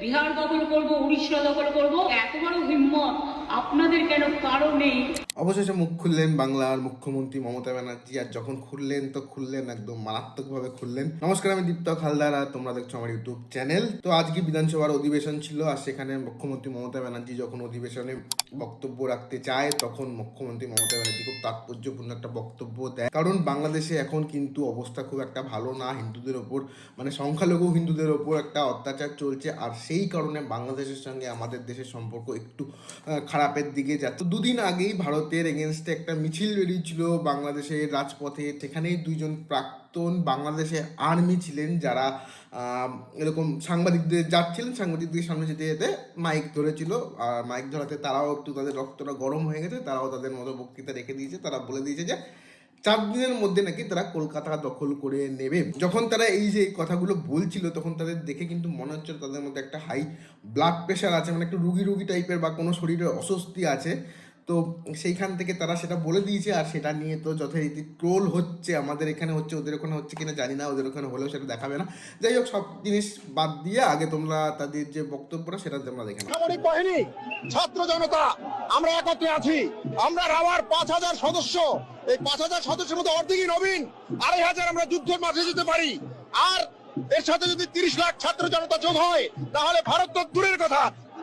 বিহার দখল করব উড়িষ্যা দখল করব এত বড় হিম্মত। আপনাদের কেন কারও নেই? অবশেষে মুখ খুললেন বাংলার মুখ্যমন্ত্রী মমতা ব্যানার্জি, আর যখন খুললেন তো খুললেন একদম মারাত্মকভাবে খুললেন। নমস্কার, আমি দীপ্ত হালদার, আর তোমরা দেখছ আমার ইউটিউব চ্যানেল। তো আজকে বিধানসভার অধিবেশন ছিল, আর সেখানে মুখ্যমন্ত্রী মমতা ব্যানার্জি যখন অধিবেশনে বক্তব্য রাখতে চায়, তখন মুখ্যমন্ত্রী মমতা ব্যানার্জি খুব তাৎপর্যপূর্ণ একটা বক্তব্য দেয়। কারণ বাংলাদেশে এখন কিন্তু অবস্থা খুব একটা ভালো না হিন্দুদের ওপর মানে সংখ্যালঘু হিন্দুদের ওপর একটা অত্যাচার চলছে। আর সেই কারণে বাংলাদেশের সঙ্গে আমাদের দেশের সম্পর্ক একটু খারাপের দিকে যাচ্ছে দুদিন আগেই ভারতের এগেনস্টে একটা মিছিল বেরিয়েছিল বাংলাদেশের রাজপথে। সেখানেই দুইজন প্রাক্তন বাংলাদেশে আর্মি ছিলেন, যারা এরকম সাংবাদিকদের যাচ্ছিলেন, সাংবাদিকদের সামনে যেতে যেতে মাইক ধরেছিল। আর মাইক ধরাতে তারাও একটু তাদের রক্তটা গরম হয়ে গেছে, তারাও তাদের মতো বক্তৃতা রেখে দিয়েছে। তারা বলে দিয়েছে যে চার দিনের মধ্যে নাকি তারা কলকাতা দখল করে নেবে। যখন তারা এই যে কথাগুলো বলছিল, তখন তাদের দেখে কিন্তু মনে হচ্ছে তাদের মধ্যে একটা হাই ব্লাড প্রেশার আছে মানে একটু রুগী রুগী টাইপের বা কোনো শরীরের অস্বস্তি আছে। তো সেইখান থেকে তারা সেটা বলে দিয়েছে, আর সেটা নিয়ে তো যথারীতি ট্রোল হচ্ছে, আমাদের এখানে হচ্ছে, ওদের ওখানে হচ্ছে কিনা জানি না, ওদের ওখানে হলেও সেটা দেখাবে না। যাই হোক, সব জিনিস বাদ দিয়ে আগে তোমরা তাদের যে বক্তব্যটা, সেটা তোমরা দেখে নাও। সামরিক বাহিনী, ছাত্র জনতা, আমরা একত্রে আছি। আমরা রাওয়ার পাঁচ হাজার সদস্য। এই পাঁচ হাজার সদস্যের মধ্যে অর্ধেকই নবীন, আড়াই হাজার আমরা যুদ্ধের মাঠে যেতে পারি। আর এর সাথে যদি তিরিশ লাখ ছাত্র জনতা যোগ হয়, তাহলে ভারত তো দূরের কথা।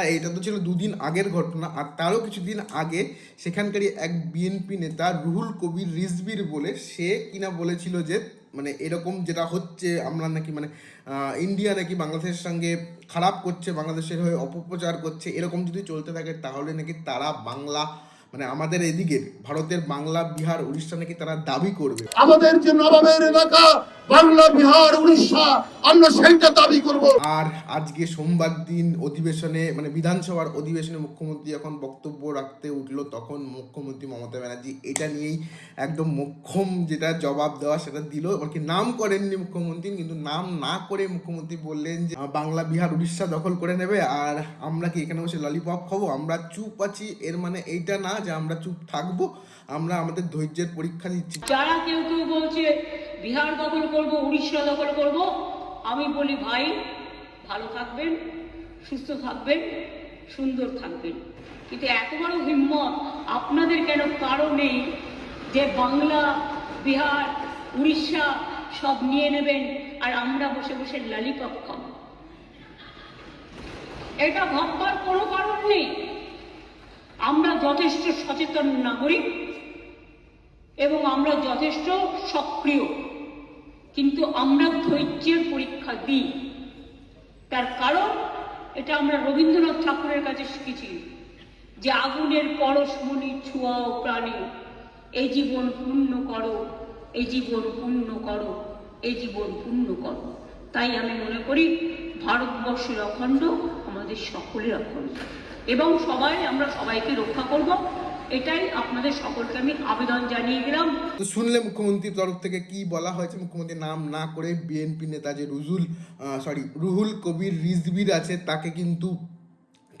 আর এটা তো ছিল দুদিন আগের ঘটনা, আর তারও কিছুদিন আগে সেখানকারই এক বিএনপি নেতা রুহুল কবির রিজবির বলে, সে কিনা বলেছিল যে মানে এরকম যেটা হচ্ছে, আমরা নাকি মানে ইন্ডিয়া নাকি বাংলাদেশের সঙ্গে খারাপ করছে, বাংলাদেশের হয়ে অপপ্রচার করছে, এরকম যদি চলতে থাকে তাহলে নাকি তারা বাংলা মানে আমাদের এদিকে ভারতের বাংলা বিহার উড়িষ্যা নাকি তারা দাবি করবে। আমাদের যে নবাবের এলাকা বাংলা বিহার উড়িষ্যা আমরা সেইটা দাবি করব। আর আজকে সোমবার দিন অধিবেশনে মানে বিধানসভার অধিবেশনে মুখ্যমন্ত্রী যখন বক্তব্য রাখতে উঠল তখন মুখ্যমন্ত্রী মমতা ব্যানার্জি এটা নিয়েই একদম মোক্ষম যেটা জবাব দেওয়া সেটা দিল। কি নাম করেননি মুখ্যমন্ত্রী কিন্তু নাম না করে মুখ্যমন্ত্রী বললেন যে বাংলা বিহার উড়িষ্যা দখল করে নেবে আর আমরা কি এখানে বসে ললিপপ খাব? আমরা চুপ আছি। এর মানে এইটা না যে আমরা চুপ থাকব, আমরা আমাদের ধৈর্যের পরীক্ষা দিচ্ছি যারা কেউ কেউ বলছে, বিহার দখল করব, উড়িষ্যা দখল করব, আমি বলি, ভাই, ভালো থাকবেন, সুস্থ থাকবেন, সুন্দর থাকবেন। কিন্তু এত বড় হিম্মত আপনাদের কেন কারও নেই যে বাংলা, বিহার, উড়িষ্যা সব নিয়ে নেবেন আর আমরা বসে বসে লালিপপ খাব? এটা ভাববার কোনো কারণ নেই। আমরা যথেষ্ট সচেতন নাগরিক এবং আমরা যথেষ্ট সক্রিয়। কিন্তু আমরা ধৈর্যের পরীক্ষা দিই। তার কারণ এটা আমরা রবীন্দ্রনাথ ঠাকুরের কাছে শিখেছি যে আগুনের পরশমণি ছোঁয়াও প্রাণী। এই জীবন পূর্ণ করো, এই জীবন পূর্ণ করো, এই জীবন পূর্ণ করো। তাই আমি মনে করি, ভারতবর্ষের অখণ্ড আমাদের সকলের অখণ্ড। এবং সবাই, আমরা সবাইকে রক্ষা করব। এটাই আপনাদের সকলকে আমি আবেদন জানিয়ে গেলাম তো শুনলে মুখ্যমন্ত্রীর তরফ থেকে কি বলা হয়েছে? মুখ্যমন্ত্রীর নাম না করে বিএনপি নেতা যে রুজুল সরি রুহুল কবির রিজবির আছে, তাকে কিন্তু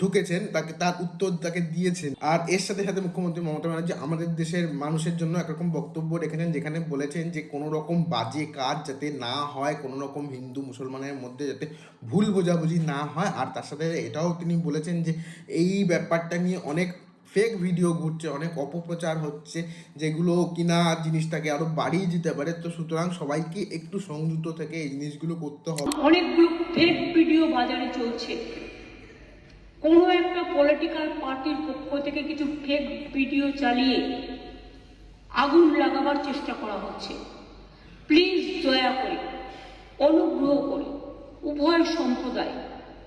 ঢুকেছেন, তাকে তার উত্তর তাকে দিয়েছেন। আর এর সাথে সাথে মুখ্যমন্ত্রী মমতা ব্যানার্জি আমাদের দেশের মানুষের জন্য একরকম বক্তব্য রেখেছেন, যেখানে বলেছেন যে কোনো রকম বাজে কাজ যাতে না হয়, কোনো রকম হিন্দু মুসলমানের মধ্যে যাতে ভুল বোঝাবুঝি না হয়। আর তার সাথে এটাও তিনি বলেছেন যে এই ব্যাপারটা নিয়ে অনেক ফেক ভিডিও ঘুরছে, অনেক অপপ্রচার হচ্ছে, যেগুলো কিনা জিনিসটাকে আরও বাড়িয়ে দিতে পারে। তো সুতরাং সবাইকে একটু সংযুক্ত থেকে এই জিনিসগুলো করতে হবে। অনেকগুলো ফেক ভিডিও বাজারে চলছে। কোনো একটা পলিটিক্যাল পার্টির পক্ষ থেকে কিছু ফেক ভিডিও চালিয়ে আগুন লাগাবার চেষ্টা করা হচ্ছে। প্লিজ দয়া করে, অনুগ্রহ করে, উভয় সম্প্রদায়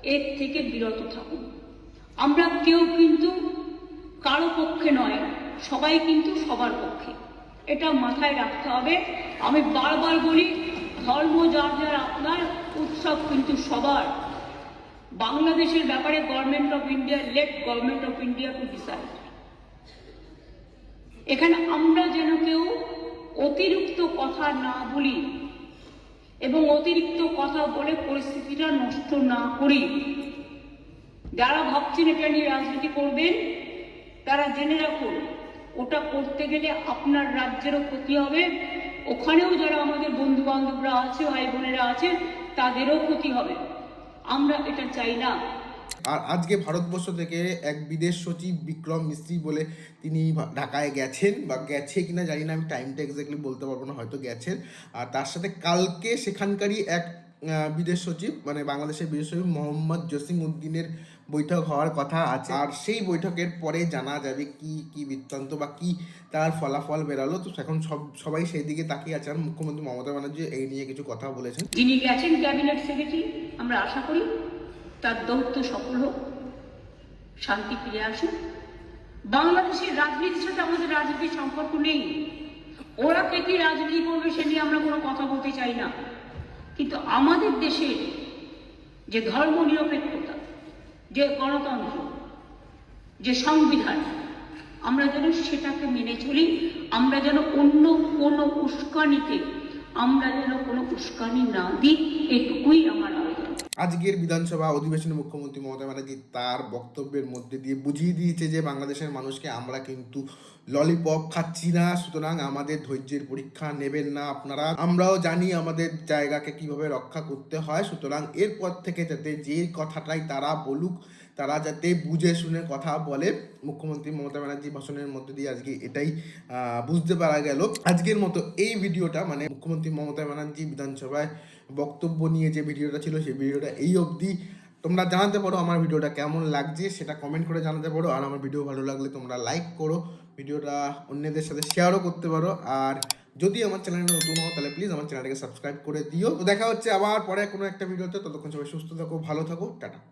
এর থেকে বিরত থাকুন। আমরা কেউ কিন্তু কারও পক্ষে নয়, সবাই কিন্তু সবার পক্ষে। এটা মাথায় রাখতে হবে। আমি বারবার বলি, ধর্ম যার যার আপনার, উৎসব কিন্তু সবার। বাংলাদেশের ব্যাপারে government of India let government of India to decide এখানে আমরা যেন কেউ অতিরিক্ত কথা না বলি এবং অতিরিক্ত কথা বলে পরিস্থিতিটা নষ্ট না করি। যারা ভাবছেন এটা নিয়ে রাজনীতি করবেন, তারা জেনে রাখুন, ওটা করতে গেলে আপনার রাজ্যেরও ক্ষতি হবে। ওখানেও যারা আমাদের বন্ধু বান্ধবরা আছে ভাই বোনেরা আছে তাদেরও ক্ষতি হবে। আমরা এটা চাই না। আর আজকে ভারতবর্ষ থেকে এক বিদেশ সচিব বিক্রম মিস্ত্রি বলে তিনি ঢাকায় গেছেন বা গেছে কিনা জানি না, আমি টাইমটা এক্স্যাক্টলি বলতে পারব না, হয়তো গেছেন। আর তার সাথে কালকে সেখানকারই এক বিদেশ সচিব মানে বাংলাদেশের বিদেশ সচিব মোহাম্মদ জসিম উদ্দিনের বৈঠক হওয়ার কথা আছে। আর সেই বৈঠকের পরে জানা যাবে কি কি বৃত্তান্ত বা কি তার ফলাফল বেরালো। তো এখন সব সবাই সেই দিকে তাকিয়ে আছে আর মুখ্যমন্ত্রী মমতা ব্যানার্জি এই নিয়ে কিছু কথা বলেছেন। যিনি গেছেন ক্যাবিনেট সেক্রেটারি। আমরা আশা করি তার দৌত্য সফল হোক শান্তি ফিরে আসুক। বাংলাদেশের রাজনীতির সাথে আমাদের রাজনীতির সম্পর্ক নেই। ওরা কে কি রাজনীতি করবে সে নিয়ে আমরা কোনো কথা বলতে চাই না। কিন্তু আমাদের দেশের যে ধর্ম নিরপেক্ষতা যে গণতন্ত্র, যে সংবিধান, আমরা যেন সেটাকে মেনে চলি, আমরা যেন অন্য কোনো উস্কানিতে আমরা যেন কোনো উস্কানি না দিই, এটুকুই আমার আজকের বিধানসভা অধিবেশনে মুখ্যমন্ত্রী মমতা ব্যানার্জি তার বক্তব্যের মধ্যে দিয়ে বুঝিয়ে দিয়েছে যে বাংলাদেশের মানুষকে আমরা কিন্তু ললিপপ খাচ্ছি না, সুতরাং আমাদের ধৈর্যের পরীক্ষা নেবেন না আপনারা। আমরাও জানি আমাদের জায়গাকে কীভাবে রক্ষা করতে হয়, সুতরাং এরপর থেকে যাতে যে কথাটাই তারা বলুক, তারা যাতে বুঝে শুনে কথা বলে। মুখ্যমন্ত্রী মমতা ব্যানার্জি ভাষণের মধ্যে দিয়ে আজকে এটাই বুঝতে পারা গেল। আজকের মতো এই ভিডিওটা মানে মুখ্যমন্ত্রী মমতা ব্যানার্জি বিধানসভায় বক্তব্য নিয়ে যে ভিডিওটা ছিল, সেই ভিডিওটা এই অবধি। তোমরা জানাতে পারো আমার ভিডিওটা কেমন লাগছে, সেটা কমেন্ট করে জানাতে পারো। আর আমার ভিডিও ভালো লাগলে তোমরা লাইক করো, ভিডিওটা অন্যদের সাথে শেয়ারও করতে পারো। আর যদি আমার চ্যানেলে নতুন হও, তাহলে প্লিজ আমার চ্যানেলটাকে সাবস্ক্রাইব করে দিও। তো দেখা হচ্ছে আবার পরে কোনো একটা ভিডিওতে ততক্ষণ সবাই সুস্থ থাকো, ভালো থাকো, টাটা।